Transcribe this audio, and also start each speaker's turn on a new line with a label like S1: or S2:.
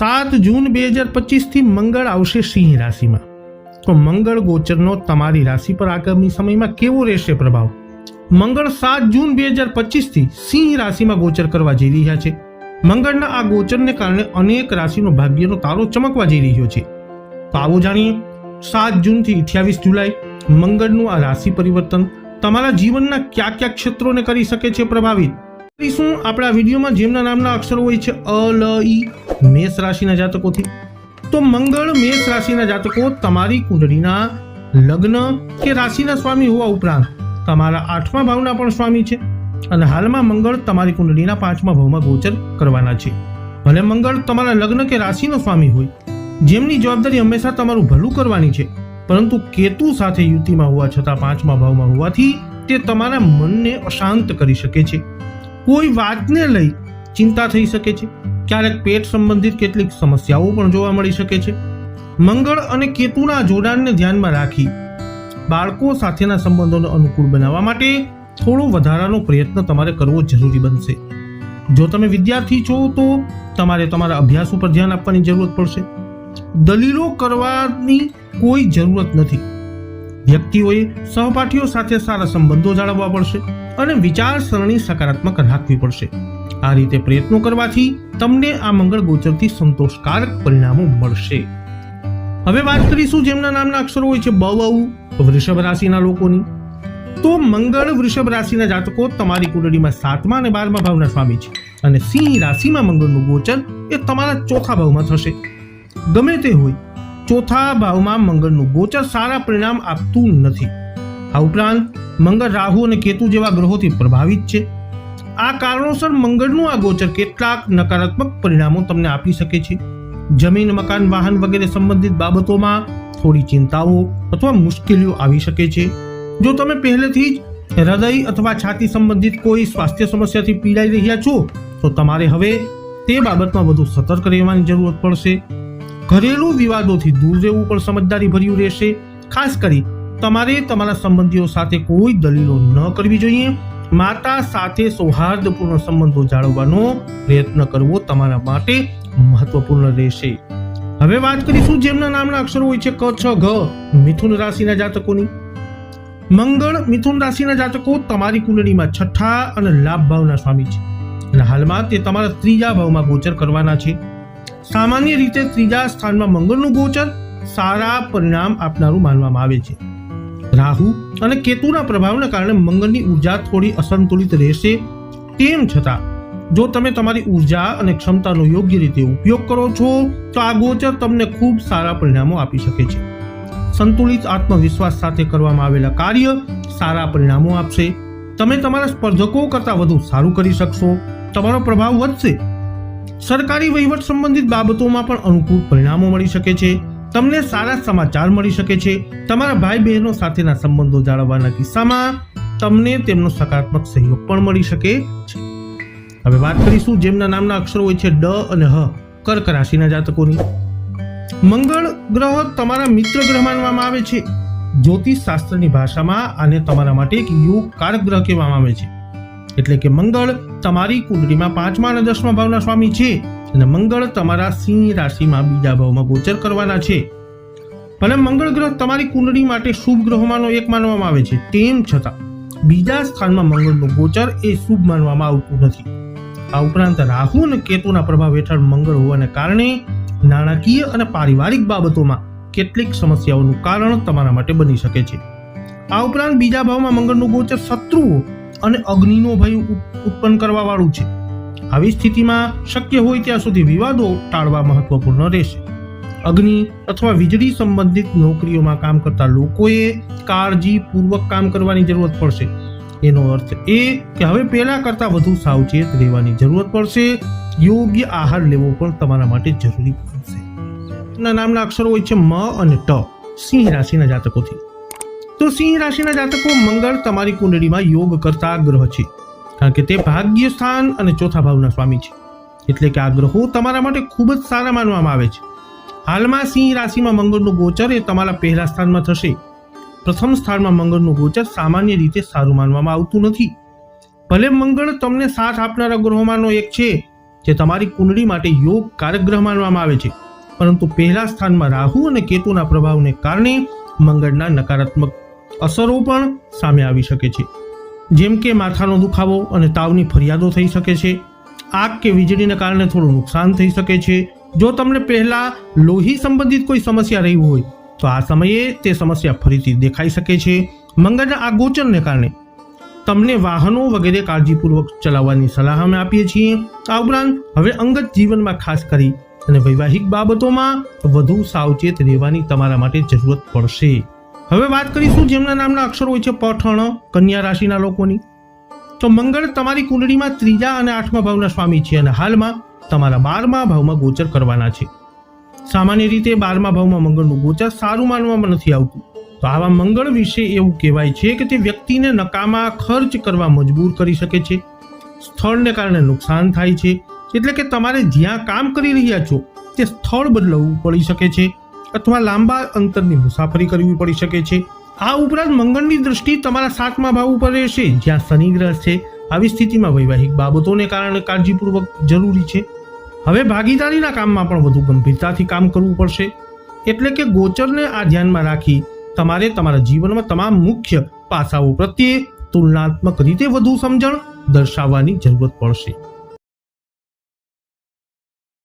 S1: સાત જૂન બે હજાર પચીસથી મંગળ આવશે સિંહ રાશિમાં. તો મંગળ ગોચરનો તમારી રાશિ પર આગામી સમયમાં કેવો રહેશે પ્રભાવ? મંગળ સાત જૂન બે હજાર પચીસથી સિંહ રાશિમાં ગોચર કરવા જઈ રહ્યા છે. મંગળના આ ગોચરને કારણે અનેક રાશિનો ભાગ્યનો તારો ચમકવા જઈ રહ્યો છે. તો આવો જાણીએ, સાત જૂનથી અઠ્યાવીસ જુલાઈ મંગળનું આ રાશિ પરિવર્તન તમારા જીવનના કયા કયા ક્ષેત્રોને કરી શકે છે પ્રભાવિત? કરીશું આપણા વિડીયોમાં જેમના નામના અક્ષરો હોય છે અ, લ, ઈ. મેષ રાશિના જાતકોથી? તો મંગળ મેષ રાશિના જાતકો તમારી કુંડળીના લગ્ન કે રાશિના સ્વામી હોવા ઉપરાંત તમારા આઠમા ભાવના પણ સ્વામી છે. અને હાલમાં મંગળ તમારી કુંડળીના પાંચમા ભાવમાં ગોચર કરવાના છે. ભલે મંગળ તમારા લગ્ન કે રાશિનો સ્વામી હોય, જેમની જવાબદારી હંમેશા તમારું ભલું કરવાની છે, પરંતુ કેતુ સાથે યુતિમાં હોવા છતાં પાંચમા ભાવમાં હોવાથી તે તમારા મનને અશાંત કરી શકે છે. કોઈ વાતને લઈ ચિંતા થઈ શકે છે. ક્યારેક પેટ સંબંધિત કેટલીક સમસ્યાઓ પણ જોવા મળી શકે છે. મંગળ અને કેતુના જોડાણને ધ્યાનમાં રાખી બાળકો સાથેના સંબંધોને અનુકૂળ બનાવવા માટે થોડો વધારાનો પ્રયત્ન તમારે કરવો જરૂરી બનશે. જો તમે વિદ્યાર્થી છો તો તમારે તમારા અભ્યાસ ઉપર ધ્યાન આપવાની જરૂરત પડશે. દલીલો કરવાની કોઈ જરૂરત નથી. વ્યક્તિઓએ સહપાઠીઓ સાથે સારા સંબંધો જાળવવા પડશે અને વિચારસરણી સકારાત્મક રાખવી પડશે. આ રીતે પ્રયત્નો કરવાથી તમને આ મંગળ ગોચરથી સંતોષકારક પરિણામો મળશે. હવે વાત કરીશું જેમના નામના અક્ષરો હોય છે બ વહુ વૃષભ રાશિના લોકોની. તો મંગળ, વૃષભ રાશિના જાતકો તમારી કુંડળીમાં સાતમા અને બારમા ભાવના સ્વામી છે અને સિંહ રાશિમાં મંગળનું ગોચર એ તમારા ચોથા ભાવમાં થશે. ગમે તે હોય, ચોથા ભાવમાં મંગળનું ગોચર સારા પરિણામ આપતું નથી. આ ઉપરાંત મંગળ રાહુ અને કેતુ જેવા ગ્રહોથી પ્રભાવિત છે. આ કારણોસર મંગળનું આ ગોચર કેટલાક નકારાત્મક પરિણામો તમને આપી શકે છે. જમીન, મકાન, વાહન વગેરે સંબંધિત બાબતોમાં થોડી ચિંતાઓ અથવા મુશ્કેલીઓ આવી શકે છે. જો તમે પહેલેથી જ હૃદય અથવા છાતી સંબંધિત કોઈ સ્વાસ્થ્ય સમસ્યાથી પીડાઈ રહ્યા છો, તો તમારે હવે તે બાબતમાં વધુ સતર્ક રહેવાની જરૂરત પડશે. ઘરેલું વિવાદોથી દૂર રહેવું પણ સમજદારી ભર્યું રહેશે. ખાસ કરી તમારે તમારા સંબંધીઓ સાથે કોઈ દલીલો ન કરવી જોઈએ. માતા સાથે સૌહાર્દપૂર્ણ સંબંધો જાળવવાનો પ્રયત્ન કરવો તમારા માટે મહત્વપૂર્ણ રહેશે. હવે વાત કરીશું જેમના નામના અક્ષરો હોય છે ક, છ, ઘ, મિથુન રાશિના જાતકોની. મંગળ, મિથુન રાશિના જાતકો તમારી કુંડળીમાં છઠ્ઠા અને લાભ ભાવના સ્વામી છે. અને હાલમાં તે તમારા ત્રીજા ભાવમાં ગોચર કરવાના છે. સામાન્ય રીતે ત્રીજા સ્થાનમાં મંગળનું ગોચર સારા પરિણામ આપનારું માનવામાં આવે છે. રાહુ અને કેતુના પ્રભાવના કારણે મંગળની ઊર્જા થોડી અસંતુલિત રહેશે. તેમ છતાં, જો તમે તમારી ઊર્જા અને ક્ષમતાનો યોગ્ય રીતે ઉપયોગ કરો છો, તો આ ગોચર તમને ખૂબ સારા પરિણામો આપી શકે છે. સંતુલિત આત્મવિશ્વાસ સાથે કરવામાં આવેલા કાર્ય સારા પરિણામો આપશે. તમે તમારા સ્પર્ધકો કરતાં વધુ સારું કરી શકશો. તમારો પ્રભાવ વધશે. સરકારી વહીવટ સંબંધિત બાબતોમાં પણ અનુકૂળ પરિણામો મળી શકે છે. તમને સારા સમાચાર મળી શકે છે. તમારા ભાઈ બહેનો સાથેના સંબંધો જાળવવાના કિસ્સામાં તમને તેમનો સકારાત્મક સહયોગ પણ મળી શકે છે. હવે વાત કરીશું જેમના નામના અક્ષરો હોય છે ડ અને હ, કર્ક રાશિના જાતકોની. મંગળ ગ્રહ તમારા મિત્ર ગ્રહ માનવામાં આવે છે. જ્યોતિષ શાસ્ત્રની ભાષામાં આને તમારા માટે એક યોગ કારક ગ્રહ કહેવામાં આવે છે. એટલે કે મંગળ તમારી કુંડળીમાં પાંચમા અને દસમા ભાવના સ્વામી છે. અને મંગળ તમારા સિંહ રાશિમાં બીજા ભાવમાં ગોચર કરવાના છે. ભલે મંગળ ગ્રહ તમારી કુંડળી માટે શુભ ગ્રહોમાંનો એક માનવામાં આવે છે, તેમ છતાં બીજા સ્થાનમાં મંગળનું ગોચર એ શુભ માનવામાં આવતું નથી. આ ઉપરાંત રાહુ અને કેતુના પ્રભાવ હેઠળ મંગળ હોવાને કારણે નાણાકીય અને પારિવારિક બાબતોમાં કેટલીક સમસ્યાઓનું કારણ તમારા માટે બની શકે છે. આ ઉપરાંત બીજા ભાવમાં મંગળનું ગોચર શત્રુઓ અને અગ્નિનો ભય ઉત- ઉત્પન્ન કરવા વાળું છે. આવી સ્થિતિમાં શક્ય હોય ત્યાં સુધી વિવાદો ટાળવા મહત્વપૂર્ણ રહેશે. અગ્નિ અથવા વીજળી સંબંધિત નોકરીઓમાં કામ કરતા લોકોએ કાળજીપૂર્વક કામ કરવાની જરૂરત પડશે. એનો અર્થ એ કે હવે પહેલાં કરતાં વધુ સાવચેત રહેવાની જરૂરત પડશે. યોગ્ય આહાર લેવો પણ તમારા માટે જરૂરી બનશે. ના નામના અક્ષરો હોય છે મ અને ટ. સિંહ રાશિના જાતકોથી. તો સિંહ રાશિના જાતકો મંગળ તમારી કુંડળીમાં યોગ કરતા ગ્રહ છે. કારણ કે તે ભાગ્ય સ્થાન અને ચોથા ભાવના સ્વામી છે. એટલે કે આ ગ્રહો તમારા માટે ખૂબ જ સારા માનવામાં આવે છે. હાલમાં સિંહ રાશિમાં મંગળનું ગોચર એ તમારા પહેલા સ્થાનમાં થશે. પ્રથમ સ્થાનમાં મંગળનું ગોચર સામાન્ય રીતે સારું માનવામાં આવતું નથી. ભલે મંગળ તમને સાથ આપનારા ગ્રહોમાંનો એક છે, જે તમારી કુંડળી માટે યોગ કારગ્રહ માનવામાં આવે છે. પરંતુ પહેલા સ્થાનમાં રાહુ અને કેતુના પ્રભાવને કારણે મંગળના નકારાત્મક અસરો પણ સામે આવી શકે છે. જેમ કે માથાનો દુખાવો અને તાવની ફરિયાદો થઈ શકે છે. આગ કે વીજળીને કારણે થોડું નુકસાન થઈ શકે છે. જો તમને પહેલાં લોહી સંબંધિત કોઈ સમસ્યા રહી હોય, તો આ સમયે તે સમસ્યા ફરીથી દેખાઈ શકે છે. મંગળના આ ગોચરને કારણે તમને વાહનો વગેરે કાળજીપૂર્વક ચલાવવાની સલાહ અમે આપીએ છીએ. આ ઉપરાંત હવે અંગત જીવનમાં ખાસ કરી અને વૈવાહિક બાબતોમાં વધુ સાવચેત રહેવાની તમારા માટે જરૂરત પડશે. હવે વાત કરીશું જેમના નામના અક્ષરો હોય છે પઠણ, કન્યા રાશિના લોકોની? તો મંગળ તમારી કુંડળીમાં ત્રીજા અને આઠમા ભાવના સ્વામી છે અને હાલમાં તમારા બારમા ભાવમાં ગોચર કરવાના છે. સામાન્ય રીતે બારમા ભાવમાં મંગળનું ગોચર સારું માનવામાં નથી આવતું. તો આવા મંગળ વિશે એવું કહેવાય છે કે તે વ્યક્તિને નકામા ખર્ચ કરવા મજબૂર કરી શકે છે. સ્થળને કારણે નુકસાન થાય છે. એટલે કે તમારે જ્યાં કામ કરી રહ્યા છો, તે સ્થળ બદલવું પડી શકે છે. અથવા લાંબા અંતરની મુસાફરી કરવી પડી શકે છે. આ ઉપરાંત મંગળની દ્રષ્ટિ તમારા સાતમા ભાવ ઉપર રહેશે. જ્યાં શનિ ગ્રહ છે, આવી સ્થિતિમાં વૈવાહિક બાબતોને કારણે કાળજીપૂર્વક જરૂરી છે. હવે ભાગીદારીના કામમાં પણ વધુ ગંભીરતાથી કામ કરવું પડશે. એટલે કે ગોચરને આ ધ્યાનમાં રાખી તમારે તમારા જીવનમાં તમામ મુખ્ય પાસાઓ પ્રત્યે તુલનાત્મક રીતે વધુ સમજણ દર્શાવવાની જરૂરત પડશે.